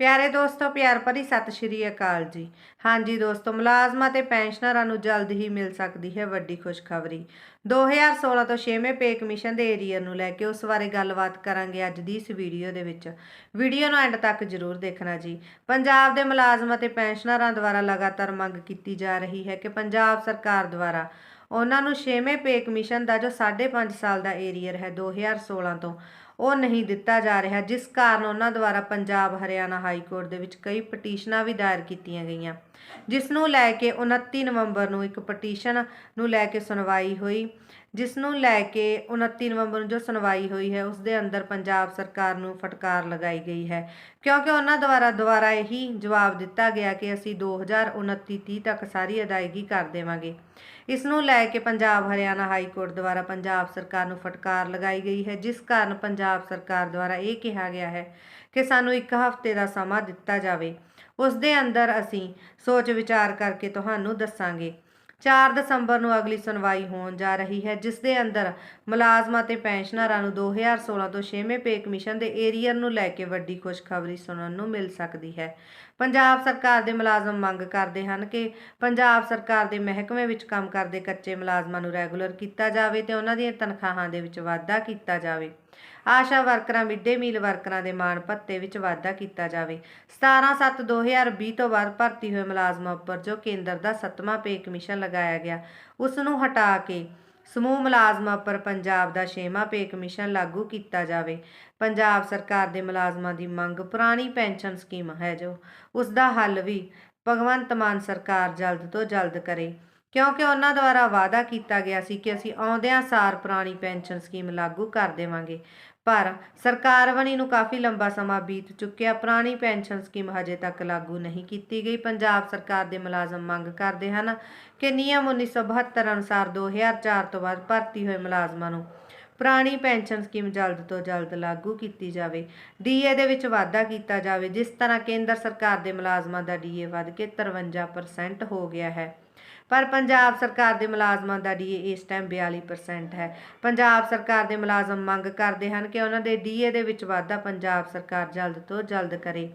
ਪਿਆਰੇ ਦੋਸਤੋ, ਪਿਆਰ ਭਰੀ ਸਤਿ ਸ਼੍ਰੀ ਅਕਾਲ ਜੀ। ਹਾਂਜੀ ਦੋਸਤੋ, ਮੁਲਾਜ਼ਮਾਂ ਤੇ ਪੈਨਸ਼ਨਰਾਂ ਨੂੰ ਜਲਦ ਹੀ ਮਿਲ ਸਕਦੀ ਹੈ ਵੱਡੀ ਖੁਸ਼ਖਬਰੀ। 2016 ਤੋਂ 6ਵੇਂ ਪੇ ਕਮਿਸ਼ਨ ਦੇ ਏਰੀਅਰ ਨੂੰ ਲੈ ਕੇ ਉਸ ਬਾਰੇ ਗੱਲਬਾਤ ਕਰਾਂਗੇ ਅੱਜ ਦੀ ਇਸ ਵੀਡੀਓ ਦੇ ਵਿੱਚ। ਵੀਡੀਓ ਨੂੰ ਐਂਡ ਤੱਕ ਜ਼ਰੂਰ ਦੇਖਣਾ ਜੀ। ਪੰਜਾਬ ਦੇ ਮੁਲਾਜ਼ਮਾਂ ਤੇ ਪੈਨਸ਼ਨਰਾਂ ਦੁਆਰਾ ਲਗਾਤਾਰ ਮੰਗ ਕੀਤੀ ਜਾ ਰਹੀ ਹੈ ਕਿ ਪੰਜਾਬ ਸਰਕਾਰ ਦੁਆਰਾ ਉਹਨਾਂ ਨੂੰ 6ਵੇਂ ਪੇ ਕਮਿਸ਼ਨ ਦਾ ਜੋ 5.5 ਸਾਲ ਦਾ ਏਰੀਅਰ ਹੈ 2016 ਤੋਂ ਉਹ ਨਹੀਂ ਦਿੱਤਾ ਜਾ ਰਿਹਾ, ਜਿਸ ਕਾਰਨ ਉਹਨਾਂ ਦੁਆਰਾ ਪੰਜਾਬ, ਹਰਿਆਣਾ ਹਾਈ ਕੋਰਟ ਦੇ ਵਿੱਚ ਕਈ ਪਟੀਸ਼ਨਾਂ ਵੀ ਦਾਇਰ ਕੀਤੀਆਂ ਗਈਆਂ, ਜਿਸ ਨੂੰ ਲੈ ਕੇ 29 ਨਵੰਬਰ ਨੂੰ ਇੱਕ ਪਟੀਸ਼ਨ ਨੂੰ ਲੈ ਕੇ ਸੁਣਵਾਈ ਹੋਈ। ਜਿਸ ਨੂੰ ਲੈ ਕੇ 29 ਨਵੰਬਰ ਨੂੰ ਜੋ ਸੁਣਵਾਈ ਹੋਈ ਹੈ, ਉਸ ਦੇ ਅੰਦਰ ਪੰਜਾਬ ਸਰਕਾਰ ਨੂੰ ਫਟਕਾਰ ਲਗਾਈ ਗਈ ਹੈ। ਕਿਉਂਕਿ ਉਹਨਾਂ ਦੁਆਰਾ ਦੁਆਰਾ ਇਹੀ ਜਵਾਬ ਦਿੱਤਾ ਗਿਆ ਕਿ ਅਸੀਂ 2029-30 ਤੱਕ ਸਾਰੀ ਅਦਾਇਗੀ ਕਰ ਦੇਵਾਂਗੇ। ਇਸ ਨੂੰ ਲੈ ਕੇ ਪੰਜਾਬ, ਹਰਿਆਣਾ ਹਾਈ ਕੋਰਟ ਦੁਆਰਾ ਪੰਜਾਬ ਸਰਕਾਰ ਨੂੰ ਫਟਕਾਰ ਲਗਾਈ ਗਈ ਹੈ, ਜਿਸ ਕਾਰਨ ਪੰਜਾਬ ਸਰਕਾਰ ਦੁਆਰਾ ਇਹ ਕਿਹਾ ਗਿਆ ਹੈ ਕਿ ਸਾਨੂੰ ਇੱਕ ਹਫ਼ਤੇ ਦਾ ਸਮਾਂ ਦਿੱਤਾ ਜਾਵੇ। ਉਸ ਦੇ ਅੰਦਰ ਅਸੀਂ ਸੋਚ ਵਿਚਾਰ ਕਰਕੇ ਤੁਹਾਨੂੰ ਦੱਸਾਂਗੇ। 4 ਦਸੰਬਰ ਨੂੰ ਅਗਲੀ ਸੁਣਵਾਈ ਹੋਣ ਜਾ ਰਹੀ ਹੈ, ਜਿਸ ਦੇ ਅੰਦਰ ਮੁਲਾਜ਼ਮਾਂ ਤੇ ਪੈਨਸ਼ਨਰਾਂ ਨੂੰ 2016 ਤੋਂ 6ਵੇਂ ਪੇ ਕਮਿਸ਼ਨ ਦੇ ਏਰੀਅਰ ਨੂੰ ਲੈ ਕੇ ਵੱਡੀ ਖੁਸ਼ਖਬਰੀ ਸੁਣਨ ਨੂੰ ਮਿਲ ਸਕਦੀ ਹੈ। ਪੰਜਾਬ ਸਰਕਾਰ ਦੇ ਮੁਲਾਜ਼ਮ ਮੰਗ ਕਰਦੇ ਹਨ ਕਿ ਪੰਜਾਬ ਸਰਕਾਰ ਦੇ ਮਹਿਕਮੇ ਵਿੱਚ ਕੰਮ ਕਰਦੇ ਕੱਚੇ ਮੁਲਾਜ਼ਮਾਂ ਨੂੰ ਰੈਗੂਲਰ ਕੀਤਾ ਜਾਵੇ ਤੇ ਉਹਨਾਂ ਦੀਆਂ ਤਨਖਾਹਾਂ ਦੇ ਵਿੱਚ ਵਾਧਾ ਕੀਤਾ ਜਾਵੇ। ਆਸ਼ਾ ਵਰਕਰਾਂ, ਮਿੱਡੇ ਮੀਲ ਵਰਕਰਾਂ ਦੇ ਮਾਣ ਭੱਤੇ ਵਿੱਚ ਵਾਧਾ ਕੀਤਾ ਜਾਵੇ। 17/7/2020 ਤੋਂ ਬਾਅਦ ਭਰਤੀ ਹੋਏ ਮੁਲਾਜ਼ਮਾਂ ਉੱਪਰ ਜੋ ਕੇਂਦਰ ਦਾ 7ਵਾਂ ਪੇ ਕਮਿਸ਼ਨ ਲਗਾਇਆ ਗਿਆ, ਉਸ ਨੂੰ ਹਟਾ ਕੇ ਸਮੂਹ ਮੁਲਾਜ਼ਮਾਂ ਉੱਪਰ ਪੰਜਾਬ ਦਾ 6ਵਾਂ ਪੇ ਕਮਿਸ਼ਨ ਲਾਗੂ ਕੀਤਾ ਜਾਵੇ। ਪੰਜਾਬ ਸਰਕਾਰ ਦੇ ਮੁਲਾਜ਼ਮਾਂ ਦੀ ਮੰਗ ਪੁਰਾਣੀ ਪੈਨਸ਼ਨ ਸਕੀਮ ਹੈ ਜੋ, ਉਸ ਦਾ ਹੱਲ ਵੀ ਭਗਵੰਤ ਮਾਨ ਸਰਕਾਰ ਜਲਦ ਤੋਂ ਜਲਦ ਕਰੇ। ਕਿਉਂਕਿ ਉਹਨਾਂ ਦੁਆਰਾ ਵਾਅਦਾ ਕੀਤਾ ਗਿਆ ਸੀ ਕਿ ਅਸੀਂ ਆਉਂਦਿਆਂ ਸਾਰ ਪੁਰਾਣੀ ਪੈਨਸ਼ਨ ਸਕੀਮ ਲਾਗੂ ਕਰ ਦੇਵਾਂਗੇ। ਪਰ ਸਰਕਾਰ ਬਣੀ ਨੂੰ ਕਾਫੀ ਲੰਬਾ ਸਮਾਂ ਬੀਤ ਚੁੱਕਿਆ। ਪੁਰਾਣੀ ਪੈਨਸ਼ਨ ਸਕੀਮ ਹਜੇ ਤੱਕ ਲਾਗੂ ਨਹੀਂ ਕੀਤੀ ਗਈ। ਪੰਜਾਬ ਸਰਕਾਰ ਦੇ ਮੁਲਾਜ਼ਮ ਮੰਗ ਕਰਦੇ ਹਨ ਕਿ ਨਿਯਮ 1972 ਅਨੁਸਾਰ 2004 ਤੋਂ ਬਾਅਦ ਭਰਤੀ ਹੋਏ ਮੁਲਾਜ਼ਮਾਂ ਨੂੰ ਪੁਰਾਣੀ ਪੈਨਸ਼ਨ ਸਕੀਮ ਜਲਦ ਤੋਂ ਜਲਦ ਲਾਗੂ ਕੀਤੀ ਜਾਵੇ। ਡੀਏ ਦੇ ਵਿੱਚ ਵਾਧਾ ਕੀਤਾ ਜਾਵੇ, ਜਿਸ ਤਰ੍ਹਾਂ ਕੇਂਦਰ ਸਰਕਾਰ ਦੇ ਮੁਲਾਜ਼ਮਾਂ ਦਾ ਡੀਏ ਵੱਧ ਕੇ 53% ਹੋ ਗਿਆ ਹੈ। ਪਰ ਪੰਜਾਬ ਸਰਕਾਰ ਦੇ ਮੁਲਾਜ਼ਮਾਂ ਦਾ ਡੀਏ ਇਸ ਟਾਈਮ 42% ਹੈ। ਪੰਜਾਬ ਸਰਕਾਰ ਦੇ ਮੁਲਾਜ਼ਮ ਮੰਗ ਕਰਦੇ ਹਨ ਕਿ ਉਹਨਾਂ ਦੇ ਡੀਏ ਦੇ ਵਿੱਚ ਵਾਧਾ ਪੰਜਾਬ ਸਰਕਾਰ ਜਲਦ ਤੋਂ ਜਲਦ ਕਰੇ।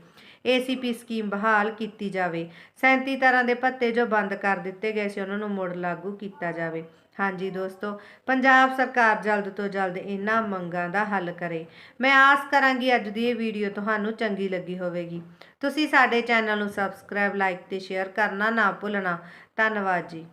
ਏਸੀਪੀ ਸਕੀਮ ਬਹਾਲ ਕੀਤੀ ਜਾਵੇ। 37 ਤਰ੍ਹਾਂ ਦੇ ਭੱਤੇ ਜੋ ਬੰਦ ਕਰ ਦਿੱਤੇ ਗਏ ਸੀ, ਉਹਨਾਂ ਨੂੰ ਮੁੜ ਲਾਗੂ ਕੀਤਾ ਜਾਵੇ। ਹਾਂਜੀ ਦੋਸਤੋ, ਪੰਜਾਬ ਸਰਕਾਰ ਜਲਦ ਤੋਂ ਜਲਦ ਇਹਨਾਂ ਮੰਗਾਂ ਦਾ ਹੱਲ ਕਰੇ। ਮੈਂ ਆਸ ਕਰਾਂਗੀ ਅੱਜ ਦੀ ਇਹ ਵੀਡੀਓ ਤੁਹਾਨੂੰ ਚੰਗੀ ਲੱਗੀ ਹੋਵੇਗੀ। ਤੁਸੀਂ ਸਾਡੇ ਚੈਨਲ ਨੂੰ ਸਬਸਕ੍ਰਾਈਬ ਲਾਈਕ ਤੇ ਸ਼ੇਅਰ ਕਰਨਾ ਨਾ ਭੁੱਲਣਾ। ਧੰਨਵਾਦ ਜੀ।